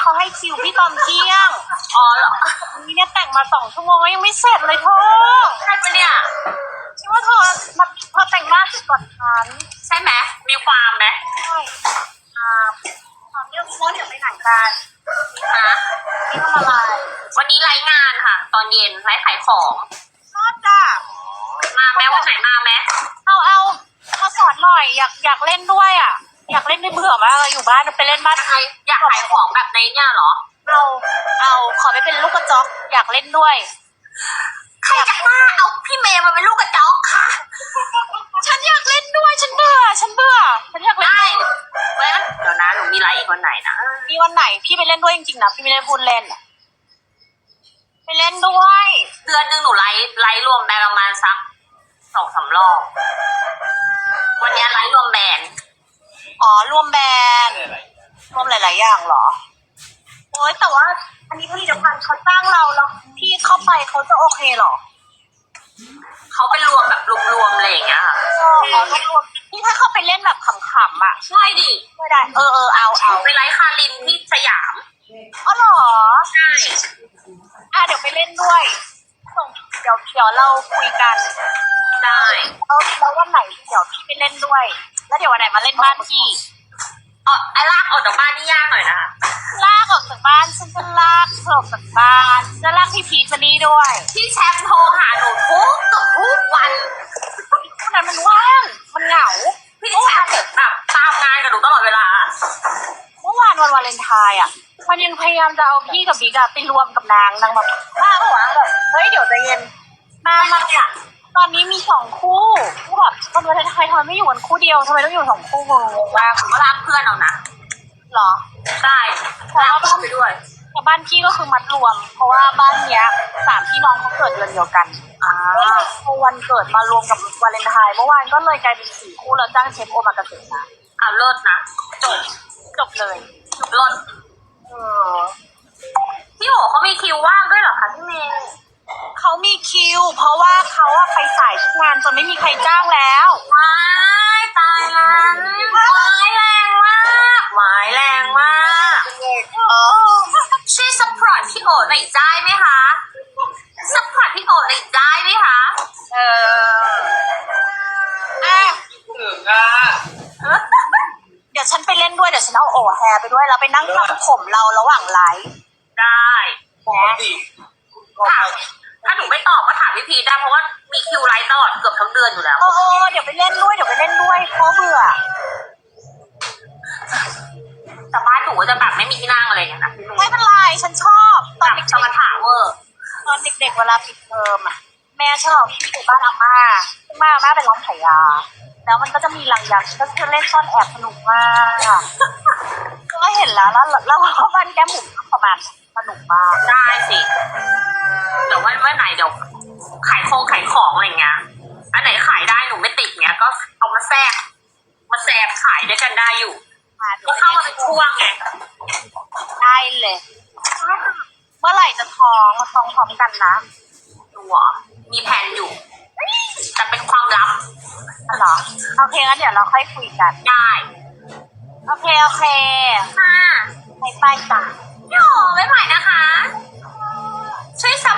เขาให้คิวพี่ตอนเที่ยง อ๋อเหรอวันนี้เนี่ยแต่งมาสองชั่วโมงแล้วยังไม่เสร็จเลยเธอใช่ปะเนี่ยคิดว่าเธอมาเธอแต่งหน้าเสร็จก่อนฉันใช่ไหมมีความไหมใช่อ่าตอนเรื่องโค้ชเดี๋ยวไปไหนกันฮะนี่ทำอะไรวันนี้ไลฟ์งานค่ะ ตอนเย็นไลฟ์ขายของชอบจ้ะมาแม้วันไหนมาไหมเอาเอามาสอนหน่อยอยากอยากเล่นด้วยอะ อยากเล่นไม่เบื่อมากเลยอยู่บ้านไปเล่นบ้านใครอยากขายของแบบในเนี่ยเหรอ เอาเอาขอไปเป็นลูกกระจอกอยากเล่นด้วย ใครจะกล้าเอาพี่เมย์มาเป็นลูกกระจอกค่ะ ฉันอยากเล่นด้วยฉันเบื่อ ฉันเบื่อฉันอยากเล่นได้ด้วยเว้ยเดี๋ยวนะหนูมีไลฟ์อีกวันไหนนะมีวันไหนพี่ไปเล่นด้วยจริงๆนะพี่ไม่ได้พูดเล่นอะไปเล่นด้วย เดือนหนึ่งหนูไลฟ์ไลฟ์รวมแบรนด์ประมาณสักสองสามรอบ วันนี้ไลฟ์รวมแบรนด์ อ๋อรวมแบรนด์รวมหลาย ๆ อย่างเหรอ โอ้ยแต่ว่า อันนี้ผลิตภัณฑ์เขาจ้างเราแล้วพี่เข้าไปเขาจะโอเคเหรอเขาเป็นรวมแบบรวมๆอะไรอย่างเงี้ยค่ะเอออ๋อรวมๆนี่ถ้าเข้าไปเล่นแบบขำๆอะใช่ดิไม่ได้ เออเออเอาเอาไปไลฟ์คารินที่สยามอ๋อเหรอใช่อะเดี๋ยวไปเล่นด้วยส่งเดี๋ยวเดี๋ยวเราคุยกันได้แล้วแล้ววันไหนเดี๋ยวพี่ไปเล่นด้วย แล้วเดี๋ยววันไหนมาเล่นบ้านพี่ เออไอ้ลากออกจากบ้านนี่ยากหน่อยนะคะลากออกจากบ้านฉันจะลากเธอออกจากบ้านจะลากพี่พีชมานี่ด้วยพี่แชมป์โทรหาหนูทุกเกือบทุกวันเพราะนั้นมันว่างมันเหงาพี่แชมป์แบบตามงานกับหนูตลอดเวลาเมื่อวานวันวาเลนไทน์อะ มันยังพยายามจะเอาพี่กับบิ๊กอะไปรวมกับนางนางแบบบ้าปะวะแบบเฮ้ยเดี๋ยวใจเย็นนางมาเนี่ย ตอนนี้มีสองคู่ก็แบบวันวาเลนไทน์ทำไมไม่อยู่กันคู่เดียวทำไมต้องอยู่สองคู่งงมากหนูก็รักเพื่อนเอานะหรอได้ลากเพื่อนไปด้วยแต่บ้านพี่ก็คือมัดรวม เพราะว่าบ้านเนี้ยสามพี่น้องเขาเกิดเดือนเดียวกันอ่าวันเกิดมารวมกับวาเลนไทน์เมื่อวานก็เลยกลายเป็นสี่คู่แล้วจ้างเชฟโอมากาเสะมาเอาเลิศนะจบจบเลยจบเลิศเออเขามีคิวว่างด้วยเหรอคะพี่เมย์ เขามี คิว เพราะว่าเขาอะไปสายทุกงานจนไม่มีใครจ้างแล้วว้ายตายแล้วว้ายแรงมากว้ายแรงมากเออช่วยสปอร์ตพี่โอหน่อยได้ไหมคะสปอร์ตพี่โอหน่อยได้ไหมคะเอออะถึงอะเดี๋ยวฉันไปเล่นด้วยเดี๋ยวฉันเอาโอแฮร์ไปด้วยแล้วไปนั่งทำผมเราระหว่างไลฟ์ได้ ปกติคุณก็ถามถ้าหนูไม่ ตอบก็ถามพี่พีชได้เพราะว่ามีคิวไลฟ์ตลอดเกือบทั้งเดือนอยู่แล้วเออเออเดี๋ยวไปเล่นด้วย เดี๋ยวไปเล่นด้วยเพราะเบื่อแต่บ้านหนูก็จะแบบไม่มีที่นั่งอะไรอย่างเงี้ยนะพี่เมไม่ย์เป็นไรฉันชอบตแบอนบเด็กสมถะเวอร์ๆตอนเด็กๆเวลาปิดเทอมอะ แม่ชอบพี่ไปบ้านอาม่าซึ่งบ้านอาม่าเป็นร้านขายยา แล้วมันก็จะมีรังยาก็จะเล่นซ่อนแอบสนุกมากอะก็เห็นแล้วแล้วแล้วก็บ้านแก้มหมุนก็ประมาณสนุกมากได้สิเดี๋ยววันเมื่อไหนเดี๋ยว ขายของขายของอะไรเงี้ย อันไหนขายได้หนูไม่ติดเงี้ย ก็เอามาแทรกมาแซมขายด้วยกันได้อยู่มาดูก็เข้ามาเป็นช่วงไง ได้เลย เมื่อไหร่จะท้องมาท้องพร้อมกันนะดูอะมีแผนอยู่ แต่เป็นความลับเหรอโอเคงั้นเดี๋ยวเราค่อยคุยกัน ได้ โอเค โอเคค่ะไปไปจ้ะพี่โอไม่ไหวนะคะ ช่วยซัพพอร์ตช่าง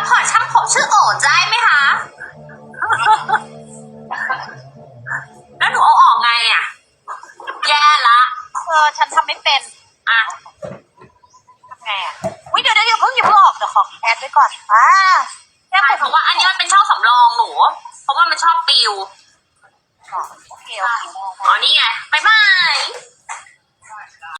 ผมชื่อโอได้ไหมคะ แล้วหนูเอาออกไงอะ แย่ละ เออ ฉันทำไม่เป็น อะทำไงอะอุ้ยเดี๋ยวเดี๋ยวอย่าเพิ่งอย่าเพิ่งออกเดี๋ยวขอแอดไว้ก่อนอ่าแก้มใช่บุ๋เพราะว่าอันนี้มันเป็นช่องสำรอง